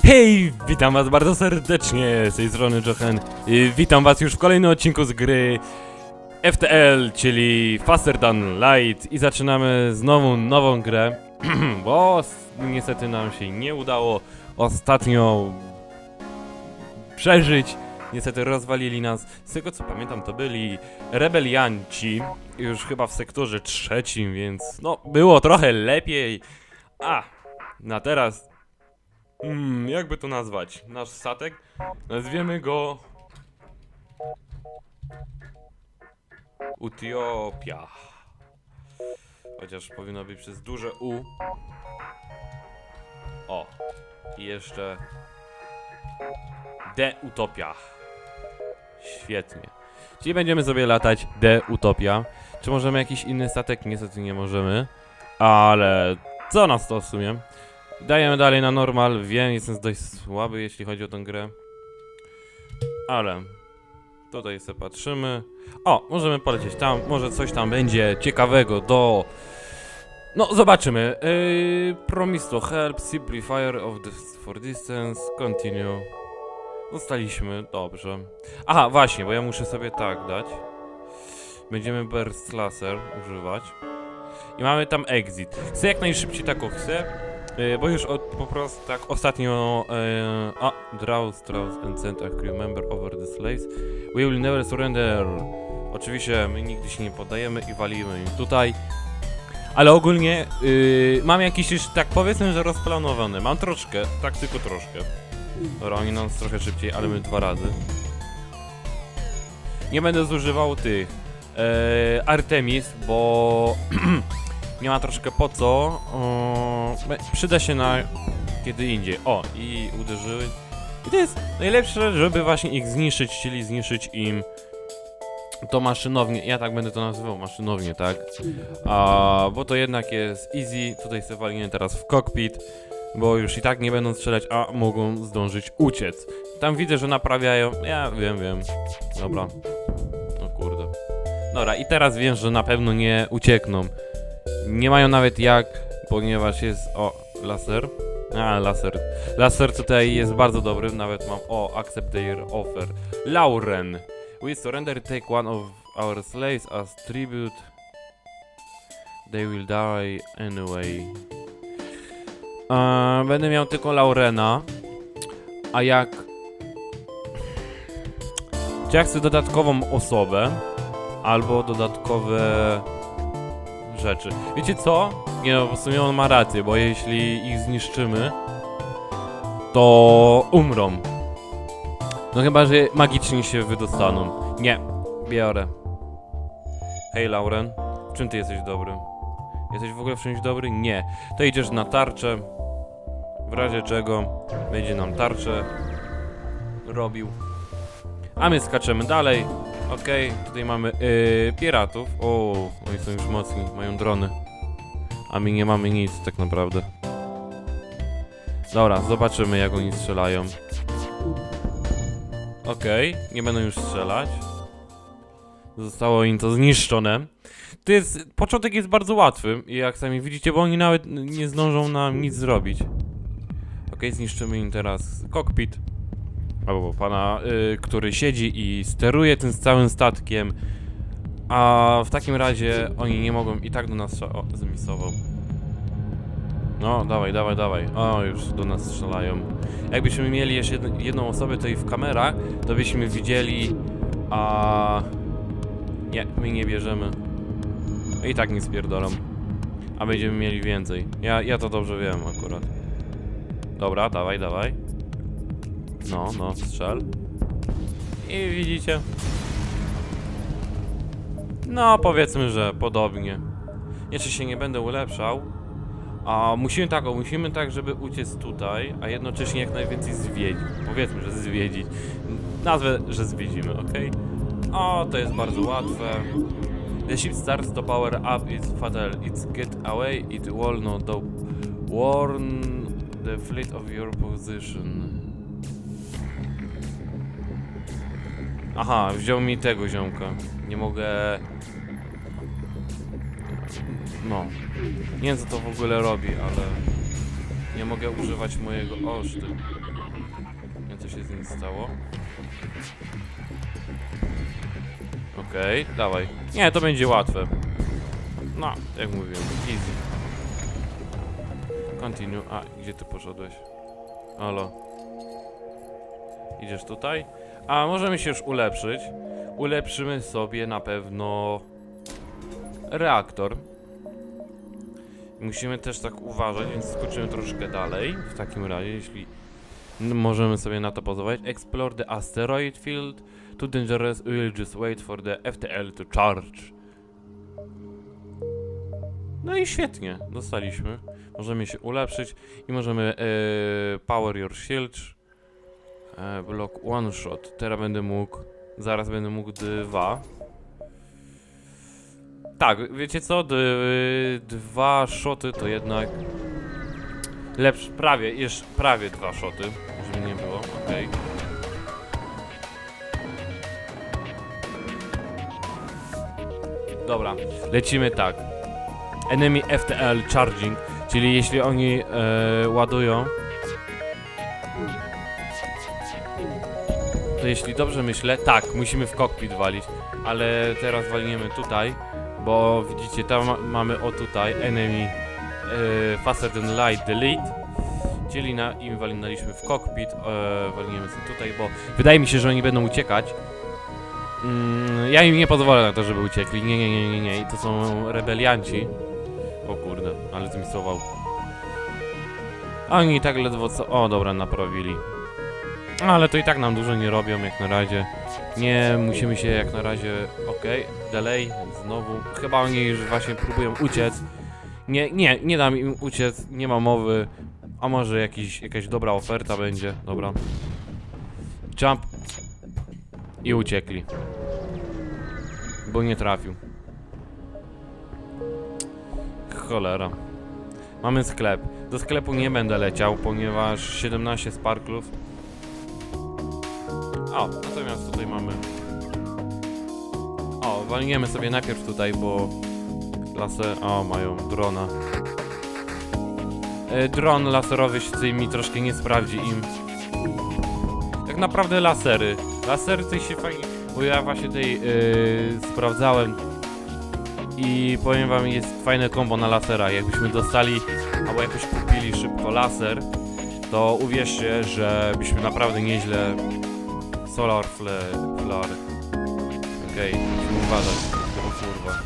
Hej, witam was bardzo serdecznie, z tej strony Jochen. Y, Witam was już w kolejnym odcinku z gry FTL, czyli Faster Than Light i zaczynamy znowu nową grę, bo niestety nam się nie udało ostatnio przeżyć. Niestety rozwalili nas. Z tego co pamiętam to byli rebelianci, już chyba w sektorze trzecim, więc no było trochę lepiej. A, na teraz Hmm, jakby to nazwać? Nasz statek? Nazwiemy go... Utiopia. Chociaż powinno być przez duże U. O. I jeszcze... De Utopia. Świetnie. Czyli będziemy sobie latać De Utopia. Czy możemy jakiś inny statek? Niestety nie możemy. Ale... Co nas to w sumie? Dajemy dalej na normal. Wiem, jestem dość słaby, jeśli chodzi o tę grę. Ale tutaj sobie patrzymy. O, możemy polecieć tam. Może coś tam będzie ciekawego do. No, zobaczymy. Yy, promise to help, simplifier of the for distance, continue. Zostaliśmy, dobrze. Aha, właśnie, bo ja muszę sobie tak dać. Będziemy burst laser używać. I mamy tam exit. Chcę jak najszybciej taką chcę. E, Bo już od, po prostu tak ostatnio e, a, draw, straws and send a crew member over the slaves. We will never surrender. Oczywiście my nigdy się nie poddajemy i walimy im tutaj. Ale ogólnie y, mam jakiś już tak powiedzmy, że rozplanowany. Mam troszkę, tak tylko troszkę. Dobra, oni nas trochę szybciej, ale my dwa razy. Nie będę zużywał tych e, Artemis, bo nie ma troszkę po co. O, przyda się na kiedy indziej. O, i uderzyły. I to jest najlepsze, żeby właśnie ich zniszczyć, czyli zniszczyć im to maszynownie. Ja tak będę to nazywał, maszynownie, tak? A, bo to jednak jest easy. Tutaj sobie walimy teraz w cockpit, bo już i tak nie będą strzelać, a mogą zdążyć uciec. Tam widzę, że naprawiają. Ja wiem, wiem. Dobra. O kurde. Dobra, i teraz wiem, że na pewno nie uciekną. Nie mają nawet jak, ponieważ jest. O, laser. A, laser. Laser tutaj jest bardzo dobry, nawet mam. O, accept their offer. Lauren. We surrender, take one of our slaves as tribute. They will die anyway. Eee, będę miał tylko Laurena. A jak. Czy ja chcę dodatkową osobę? Albo dodatkowe rzeczy. Wiecie co? Nie no, w sumie on ma rację, bo jeśli ich zniszczymy, to umrą. No chyba, że magicznie się wydostaną. Nie, biorę. Hej Lauren, w czym ty jesteś dobry? Jesteś w ogóle w czymś dobry? Nie. To idziesz na tarczę. W razie czego będzie nam tarczę robił. A my skaczemy dalej. Okej, tutaj mamy yy, piratów. O, oni są już mocni, mają drony. A my nie mamy nic tak naprawdę. Dobra, zobaczymy jak oni strzelają. Okej, nie będą już strzelać. Zostało im to zniszczone. To jest, początek jest bardzo łatwy, jak sami widzicie, bo oni nawet nie zdążą nam nic zrobić. Okej, zniszczymy im teraz kokpit. Albo pana, y, który siedzi i steruje tym całym statkiem. A w takim razie oni nie mogą i tak do nas strzelać. O, zmisował. No, dawaj, dawaj, dawaj. O, już do nas strzelają. Jakbyśmy mieli jeszcze jedn- jedną osobę tutaj w kamerach, to byśmy widzieli, a... Nie, my nie bierzemy. I tak nie spierdolą. A będziemy mieli więcej. Ja, ja to dobrze wiem akurat. Dobra, dawaj, dawaj. No, no, strzel. I widzicie? No, powiedzmy, że podobnie. Jeszcze się nie będę ulepszał. A musimy tak, o, musimy tak, żeby uciec tutaj, a jednocześnie jak najwięcej zwiedzić. Powiedzmy, że zwiedzić. Nazwę, że zwiedzimy, ok? O, to jest bardzo łatwe. The ship starts to power up its fatal. It's get away, it will not. Warn the fleet of your position. Aha, wziął mi tego ziomka. Nie mogę... No. Nie wiem co to w ogóle robi, ale... Nie mogę używać mojego... O, szty. Nie wiem, co się z nim stało. Okej, dawaj. Nie, to będzie łatwe. No, jak mówiłem, easy. Continue. A, gdzie ty poszedłeś? Halo. Idziesz tutaj? A, możemy się już ulepszyć. Ulepszymy sobie na pewno reaktor. Musimy też tak uważać, więc skoczymy troszkę dalej. W takim razie, jeśli możemy sobie na to pozwolić. Explore the asteroid field. Too dangerous, we'll just wait for the FTL to charge. No i świetnie, dostaliśmy. Możemy się ulepszyć i możemy e, power your shield. E, block one shot. Teraz będę mógł, zaraz będę mógł dwa. Tak, wiecie co? D dwa shoty to jednak lepsze, prawie, jeszcze prawie dwa shoty, żeby nie było, okej. Dobra, lecimy tak. Enemy FTL charging, czyli jeśli oni e, ładują, to jeśli dobrze myślę, tak, musimy w cockpit walić, ale teraz walniemy tutaj, bo widzicie, tam ma- mamy o tutaj enemy e, faster than light delete, czyli na, im walnęliśmy w cockpit, e, walniemy sobie tutaj, bo wydaje mi się, że oni będą uciekać. Mm, ja im nie pozwolę na to, żeby uciekli, nie, nie, nie, nie, nie, to są rebelianci. O kurde, ale. A Oni tak ledwo co... O, dobra, naprawili. Ale to i tak nam dużo nie robią jak na razie. Nie musimy się jak na razie. Okej, delay znowu. Chyba oni już właśnie próbują uciec. Nie, nie, nie dam im uciec, nie ma mowy. A może jakiś, jakaś dobra oferta będzie. Dobra. Jump. I uciekli. Bo nie trafił. Cholera. Mamy sklep. Do sklepu nie będę leciał, ponieważ 17 sparklów o, natomiast tutaj mamy... O, walniemy sobie najpierw tutaj, bo... Laser... O, mają drona. E, dron laserowy się mi troszkę nie sprawdzi im. Tak naprawdę lasery. Lasery to się fajnie... Bo ja właśnie tutaj yy, sprawdzałem i powiem wam, jest fajne kombo na lasera. Jakbyśmy dostali, albo jakoś kupili szybko laser, to uwierzcie, że byśmy naprawdę nieźle Solar flare. flare. Okej, musimy uważać. O kurwa.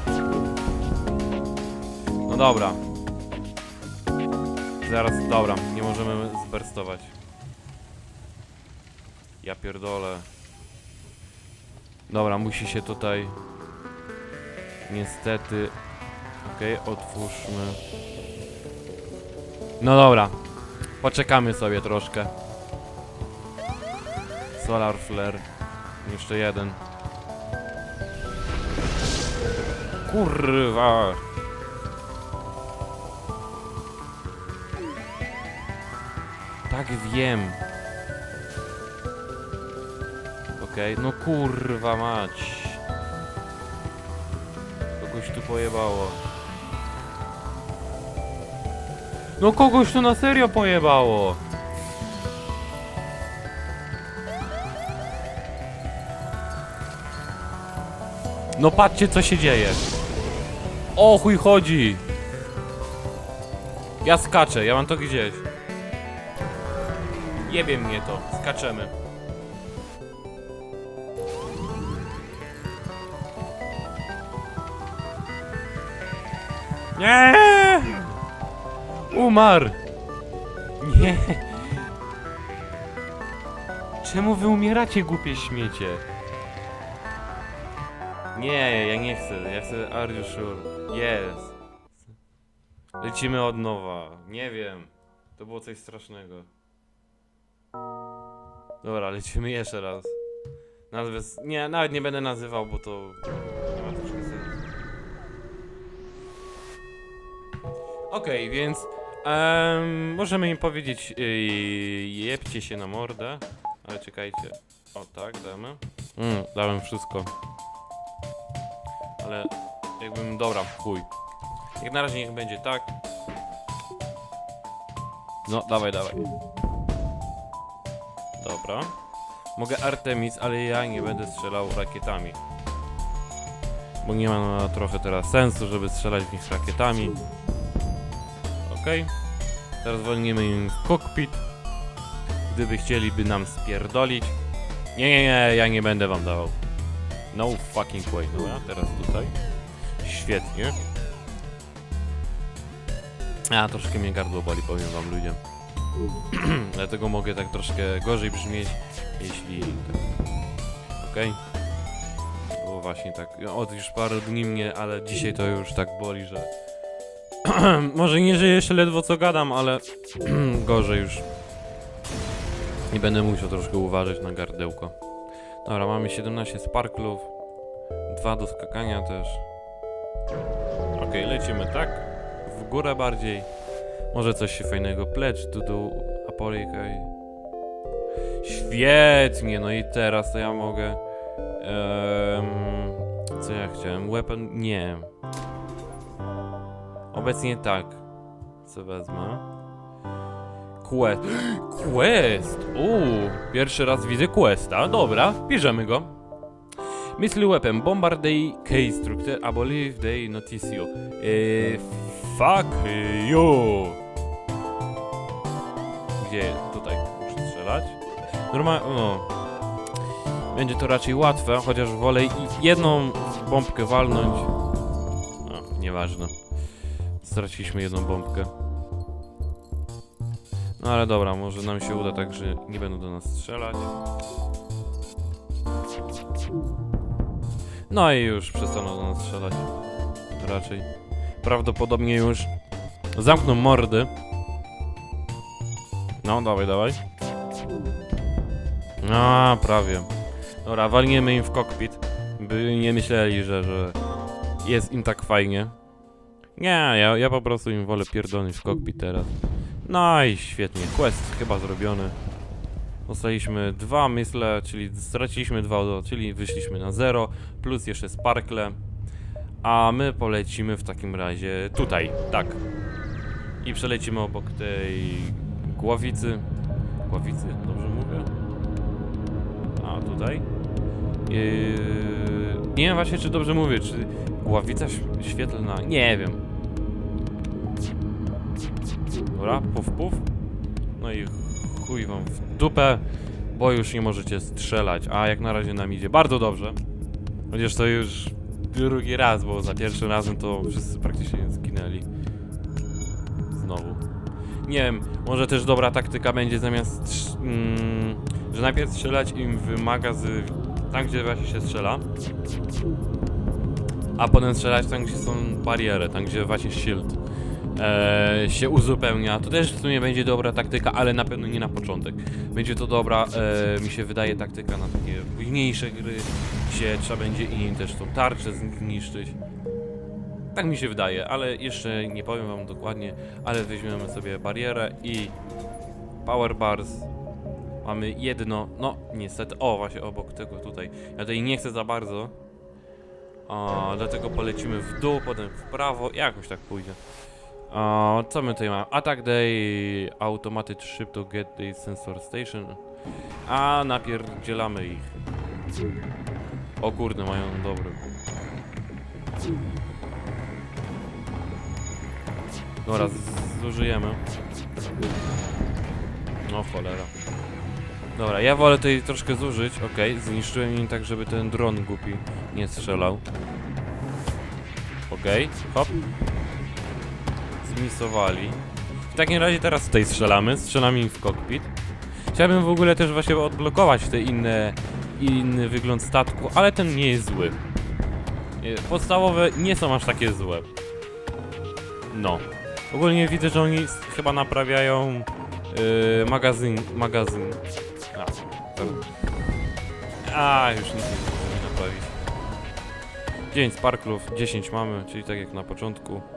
No dobra. Zaraz, dobra, nie możemy zberstować. Ja pierdolę. Dobra, musi się tutaj... Niestety... Okej, otwórzmy. No dobra. Poczekamy sobie troszkę. Solar Flare. Jeszcze jeden. Kurwa! Tak wiem. Okej, no kurwa mać. Kogoś tu pojebało. No kogoś tu na serio pojebało. No patrzcie co się dzieje. O chuj chodzi. Ja skaczę, ja mam to gdzieś. Jebie mnie to, skaczemy. Nie! Umarł! Nie! Czemu wy umieracie, głupie śmiecie? Nie, ja nie chcę, ja chcę Are you sure? Yes. Lecimy od nowa. Nie wiem. To było coś strasznego. Dobra, lecimy jeszcze raz. Nazwę... Nie, nawet nie będę nazywał, bo to... Nie ma sensu. Okej, więc... em, możemy im powiedzieć yy, jebcie się na mordę. Ale czekajcie. O tak, damy. Mm, dałem wszystko. Ale jakbym... Dobra, chuj. Jak na razie niech będzie tak. No, dawaj, dawaj. Dobra. Mogę Artemis, ale ja nie będę strzelał rakietami. Bo nie ma trochę teraz sensu, żeby strzelać w nich rakietami. Okej. Teraz wolnimy im w cockpit. Gdyby chcieliby nam spierdolić. Nie, nie, nie, ja nie będę wam dawał. No fucking way. Dobra, teraz tutaj. Świetnie. A, troszkę mnie gardło boli, powiem wam ludziom. Dlatego mogę tak troszkę gorzej brzmieć, jeśli... Okej. Było właśnie tak, od już paru dni mnie, ale dzisiaj to już tak boli, że... Może nie, że jeszcze ledwo co gadam, ale gorzej już. I będę musiał troszkę uważać na gardełko. Dobra, mamy 17 sparklów. Dwa do skakania też. Okej, lecimy tak. W górę bardziej. Może coś się fajnego. Plecz, tu dół, apolikaj. Świetnie, no i teraz to ja mogę... em, co ja chciałem? Weapon? Nie. Obecnie tak. Co wezmę? Quest. Quest! Uuu, pierwszy raz widzę questa. Dobra, bierzemy go. Missile weapon, bombardej case structure, I believe they notice you. Eee, fuck you! Gdzie? Tutaj muszę strzelać. Normalnie, no. Będzie to raczej łatwe, chociaż wolę jedną bombkę walnąć. No, nieważne. Straciliśmy jedną bombkę. No ale dobra, może nam się uda tak, że nie będą do nas strzelać. No i już przestaną do nas strzelać. Raczej. Prawdopodobnie już zamkną mordy. No, dawaj, dawaj. A, prawie. Dobra, walniemy im w kokpit. By nie myśleli, że, że jest im tak fajnie. Nie, ja, ja po prostu im wolę pierdolnąć w kokpit teraz. No i świetnie, quest chyba zrobiony. Dostaliśmy dwa, myślę, czyli straciliśmy dwa, czyli wyszliśmy na zero, plus jeszcze sparkle. A my polecimy w takim razie tutaj, tak. I przelecimy obok tej głowicy. Głowicy, dobrze mówię? A tutaj. Yy, nie wiem właśnie, czy dobrze mówię, czy gławica ś- świetlna. Nie wiem. Dobra, puf puf. No i chuj wam w dupę, bo już nie możecie strzelać. A jak na razie nam idzie bardzo dobrze. Chociaż to już drugi raz, bo za pierwszym razem to wszyscy praktycznie zginęli. Znowu. Nie wiem, może też dobra taktyka będzie zamiast, mm, że najpierw strzelać im w magazyn, tam gdzie właśnie się strzela, a potem strzelać tam, gdzie są bariery, tam gdzie właśnie shield e, się uzupełnia. To też w sumie będzie dobra taktyka, ale na pewno nie na początek. Będzie to dobra, e, mi się wydaje, taktyka na takie późniejsze gry, gdzie trzeba będzie im też tą tarczę zniszczyć. Tak mi się wydaje, ale jeszcze nie powiem wam dokładnie, ale weźmiemy sobie barierę i power bars. Mamy jedno, no niestety, o właśnie obok tego tutaj. Ja tutaj nie chcę za bardzo, a, dlatego polecimy w dół, potem w prawo, jakoś tak pójdzie. A, co my tutaj mamy? Attack day, automated ship to get the sensor station. A napierdzielamy ich. O kurde, mają dobry. Dobra, zużyjemy. No cholera. Dobra, ja wolę tutaj troszkę zużyć, okej, zniszczyłem im tak, żeby ten dron głupi nie strzelał. Okej, hop. Zmisowali. W takim razie teraz tutaj strzelamy, strzelamy im w kokpit. Chciałbym w ogóle też właśnie odblokować te inne, inny wygląd statku, ale ten nie jest zły. Podstawowe nie są aż takie złe. No. Ogólnie widzę, że oni chyba naprawiają yy, magazyn, magazyn. A. A, już nic nie możemy naprawić. 9 sparklów, 10 mamy, czyli tak jak na początku.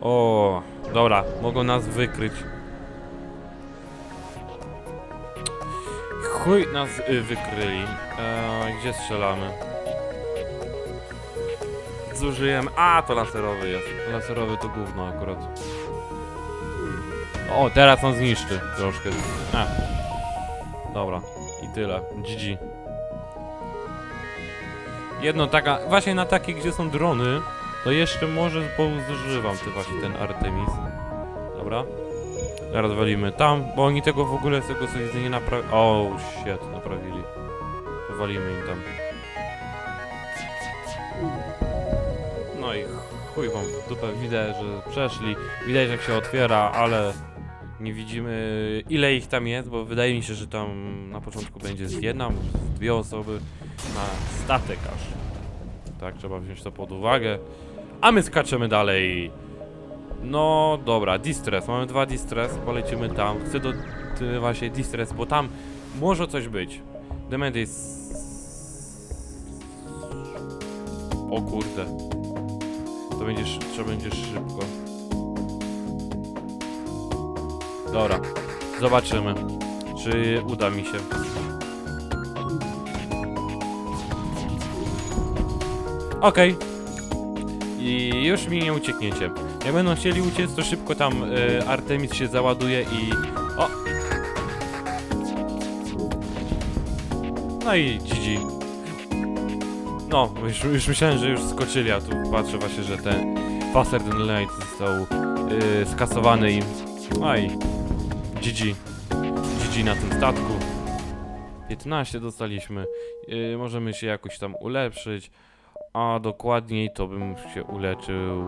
O, dobra, mogą nas wykryć. Chuj nas y, wykryli. Eee, gdzie strzelamy? Zużyłem. A, to laserowy jest. Laserowy to gówno akurat. O, teraz on zniszczy troszkę. A. Dobra. I tyle. GG. Jedno taka, właśnie na takie, gdzie są drony, to jeszcze może poużywam ty właśnie ten Artemis. Dobra. Teraz walimy tam, bo oni tego w ogóle z tego co widzę nie naprawili. O, shit, naprawili. To walimy im tam. No i chuj wam w dupę, widać, że przeszli. Widać jak się otwiera, ale nie widzimy ile ich tam jest, bo wydaje mi się, że tam na początku będzie z jedna, może dwie osoby na statek aż. Tak, trzeba wziąć to pod uwagę. A my skaczemy dalej. No dobra, distress. Mamy dwa distress, polecimy tam. Chcę do właśnie distress, bo tam może coś być. Dement. O kurde. To będzie, szy- trzeba będzie szybko. Dobra, zobaczymy, czy uda mi się. Okej. I już mi nie uciekniecie. Jak będą chcieli uciec, to szybko tam y, Artemis się załaduje i... O! No i GG. No, już, już myślałem, że już skoczyli, a tu patrzę właśnie, że ten Faster Than Light został y, skasowany i... No i GG. GG na tym statku. 15 dostaliśmy. Y, możemy się jakoś tam ulepszyć. A dokładniej to bym się uleczył.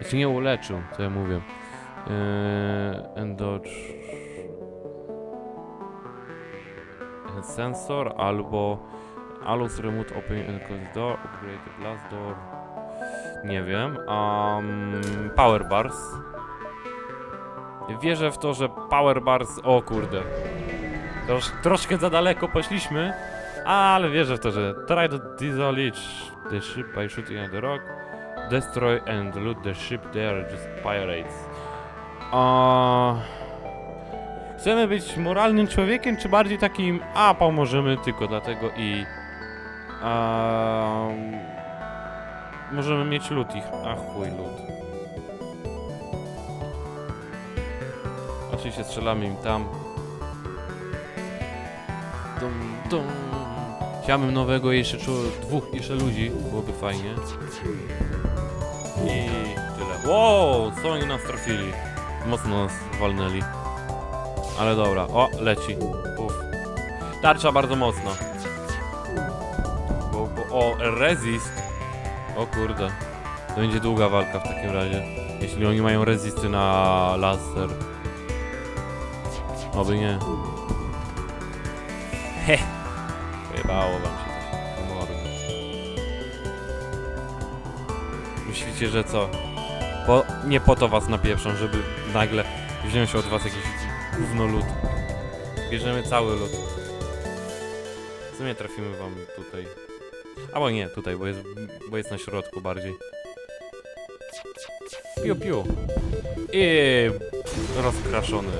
Znaczy nie uleczył, co ja mówię. Yy, Endocz. Sensor albo Alus Remote Open and Close Door, Upgrade Blast Door. Nie wiem. Um, power Bars. Wierzę w to, że Power Bars. O kurde. Trosz, troszkę za daleko poszliśmy, ale wierzę w to, że try to demolish the ship by shooting at the rock, destroy and loot the ship, they are just pirates. A... Chcemy być moralnym człowiekiem, czy bardziej takim, a pomożemy tylko dlatego i... A... Możemy mieć lód ich. A chuj lód. Oczywiście strzelamy im tam. Dum, dum. Chciałbym nowego jeszcze dwóch jeszcze ludzi, byłoby fajnie. I tyle. Wow, co oni nas trafili? Mocno nas walnęli. Ale dobra, o, leci. Uf. Tarcza bardzo mocna. Bo, bo, o, resist. O kurde. To będzie długa walka w takim razie. Jeśli oni mają rezisty na laser. Oby nie. He. Pojebało wam się coś. w mordę. Myślicie, że co? Nie po to was napieprzą, żeby nagle wziąć od was jakiś gówno lód. Bierzemy cały lód. W sumie trafimy wam tutaj. Albo nie, tutaj, bo jest, bo jest na środku bardziej. Piu, piu. I rozkraszony.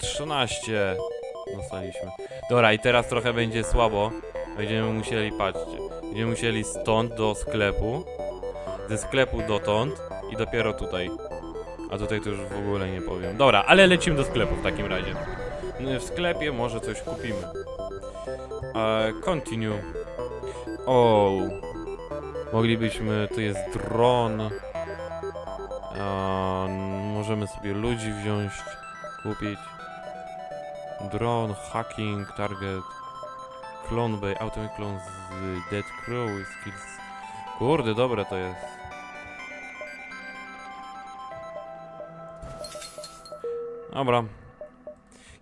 13 dostaliśmy. Dobra, i teraz trochę będzie słabo. Będziemy musieli, patrzcie, będziemy musieli stąd do sklepu, ze sklepu dotąd i dopiero tutaj. A tutaj to już w ogóle nie powiem. Dobra, ale lecimy do sklepu w takim razie. No, W sklepie może coś kupimy. E, continue. O, moglibyśmy, tu jest dron. E, możemy sobie ludzi wziąć, kupić. Drone, hacking, target, clone bay, automatic clone z Dead Crow, skills. Kurde, dobre to jest. Dobra.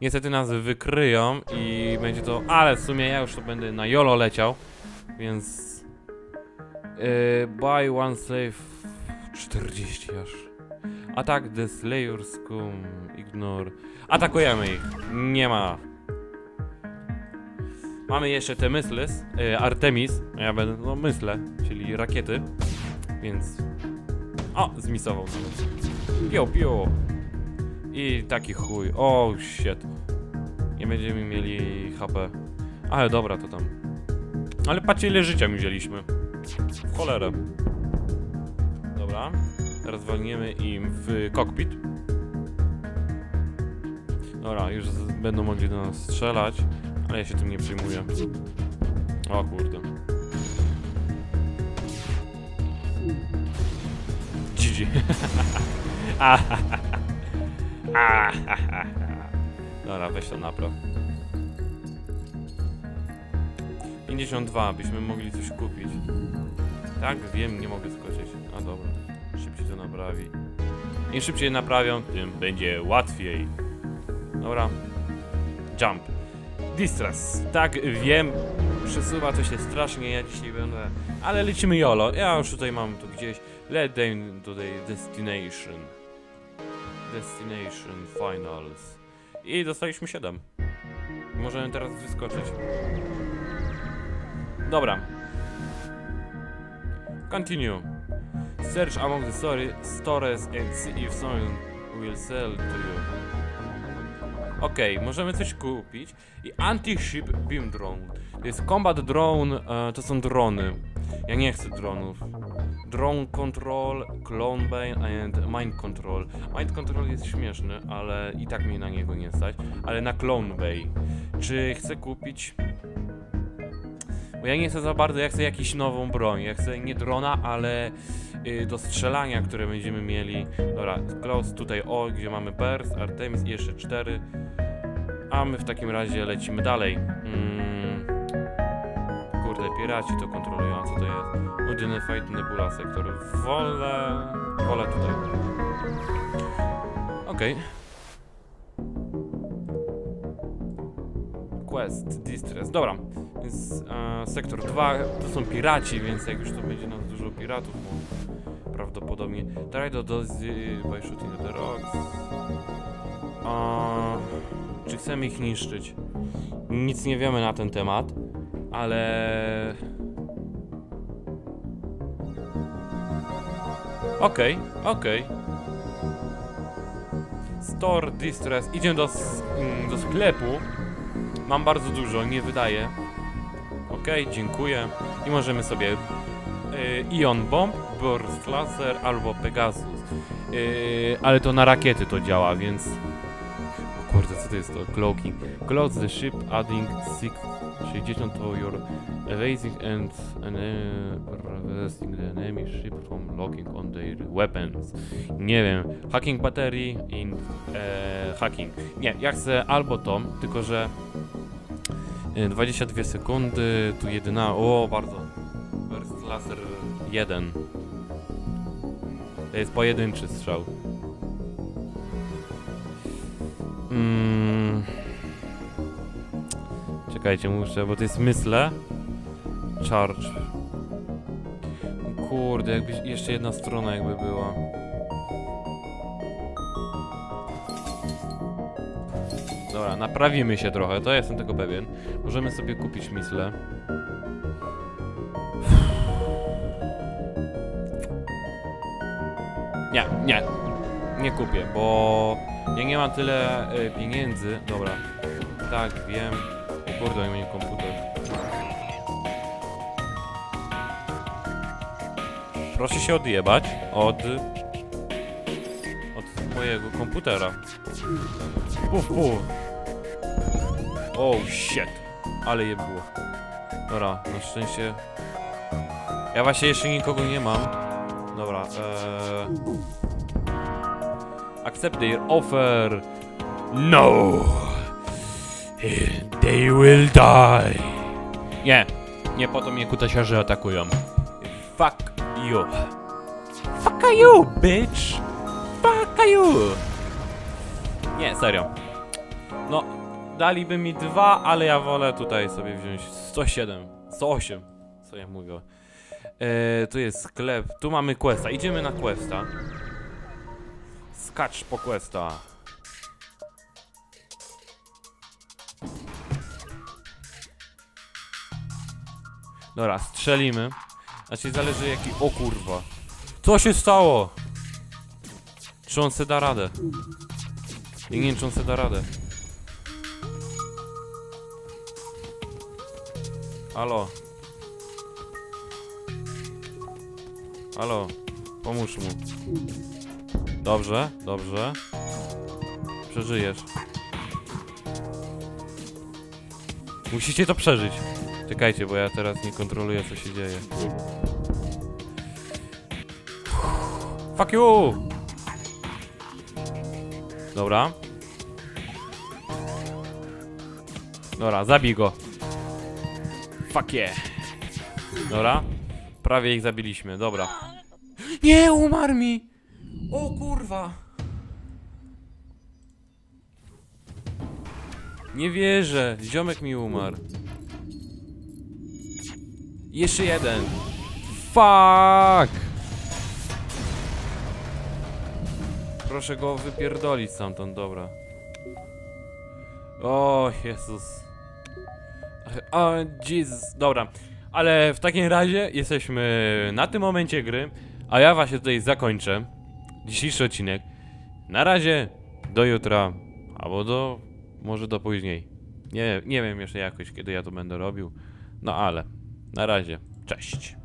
Niestety nas wykryją i będzie to... Ale w sumie ja już to będę na YOLO leciał, więc... Yy, buy one slave... 40 aż. Attack the Slayer Scum. Ignore. Atakujemy ich. Nie ma. Mamy jeszcze te Mysles, e, Artemis, ja będę, no myślę, czyli rakiety, więc... O, zmisował nawet. Pio, pio. I taki chuj, o shit. Nie będziemy mieli HP. Ale dobra, to tam. Ale patrzcie ile życia mi wzięliśmy. W cholerę. Dobra. Teraz walniemy im w kokpit. Dobra, już będą mogli do nas strzelać, ale ja się tym nie przejmuję. O kurde. GG. Dobra, weź to napraw. 52, byśmy mogli coś kupić. Tak, wiem, nie mogę skoczyć. A dobra, szybciej to naprawi. Im szybciej naprawią, tym będzie łatwiej. Dobra. Jump. Distress. Tak, wiem, przesuwa to się strasznie, ja dzisiaj będę... Ale lecimy YOLO, ja już tutaj mam to gdzieś. Let them tutaj destination. Destination finals. I dostaliśmy 7. Możemy teraz wyskoczyć. Dobra. Continue. Search among the story, stores and see if someone will sell to you. Okej, możemy coś kupić. I anti-ship beam drone. To jest combat drone, e, to są drony. Ja nie chcę dronów. Drone control, clone bane and mind control. Mind control jest śmieszny, ale i tak mi na niego nie stać. Ale na clone bay. Czy chcę kupić bo ja nie chcę za bardzo, ja chcę jakąś nową broń. Ja chcę nie drona, ale do strzelania, które będziemy mieli. Dobra, close tutaj o, gdzie mamy Burst, Artemis i jeszcze cztery. A my w takim razie lecimy dalej. Mm. Kurde, piraci to kontrolują, co to jest? Unified Nebula Sector. Wolę... Wolę tutaj. Okej. Quest, Distress. Dobra, więc e, sektor 2 to są piraci, więc jak już to będzie nas dużo piratów, prawdopodobnie. Try to do by shooting the rocks. A, czy chcemy ich niszczyć? Nic nie wiemy na ten temat, ale... Okej, okej. Store Distress. Idziemy do, mm, do sklepu. Mam bardzo dużo, nie wydaje. Okej, dziękuję. I możemy sobie y, Ion Bomb, Burst Laser albo Pegasus. Y, ale to na rakiety to działa, więc... O kurde, co to jest to? Cloaking. Close the ship, adding 6, 60 to your evasing and, preventing the enemy ship from locking on their weapons. Nie wiem. Hacking battery in e, hacking. Nie, ja chcę albo to, tylko że e, 22 sekundy, tu jedyna, o bardzo. Burst laser 1. To jest pojedynczy strzał. Mm. Czekajcie, muszę, bo to jest myślę. Charge. Kurde, jakby jeszcze jedna strona jakby była. Dobra, naprawimy się trochę, to jestem tego pewien. Możemy sobie kupić misle. Nie, nie. Nie kupię, bo ja nie mam tyle y, pieniędzy. Dobra. Tak, wiem. Kurde, mam komputer. Proszę się odjebać od... od mojego komputera. Puf, puf. Oh shit. Ale je było. Dobra, na szczęście... Ja właśnie jeszcze nikogo nie mam. Dobra, eee... Accept their offer. No! They will die. Nie, nie po to mnie kutasiarze atakują. Fuck you. Fuck you, bitch. Fuck you. Nie, serio. No, daliby mi dwa, ale ja wolę tutaj sobie wziąć 107, 108, co ja mówię. E, tu jest sklep, tu mamy questa, idziemy na questa. Skacz po questa. Dobra, strzelimy. Znaczy zależy jaki... O kurwa. Co się stało? Czy on se da radę? Ja nie wiem czy on se da radę. Halo. Halo. Pomóż mu. Dobrze, dobrze. Przeżyjesz. Musicie to przeżyć. Czekajcie, bo ja teraz nie kontroluję, co się dzieje. Fuck you! Dobra. Dobra, zabij go. Fuck yeah. Dobra. Prawie ich zabiliśmy, dobra. Nie, umarł mi! O kurwa! Nie wierzę, ziomek mi umarł. Jeszcze jeden. Fuck! Proszę go wypierdolić stamtąd, dobra. O Jezus. O Jezus, dobra. Ale w takim razie jesteśmy na tym momencie gry, a ja właśnie tutaj zakończę dzisiejszy odcinek. Na razie, do jutra, albo do, może do później. Nie, nie wiem jeszcze jakoś, kiedy ja to będę robił. No ale, na razie, cześć.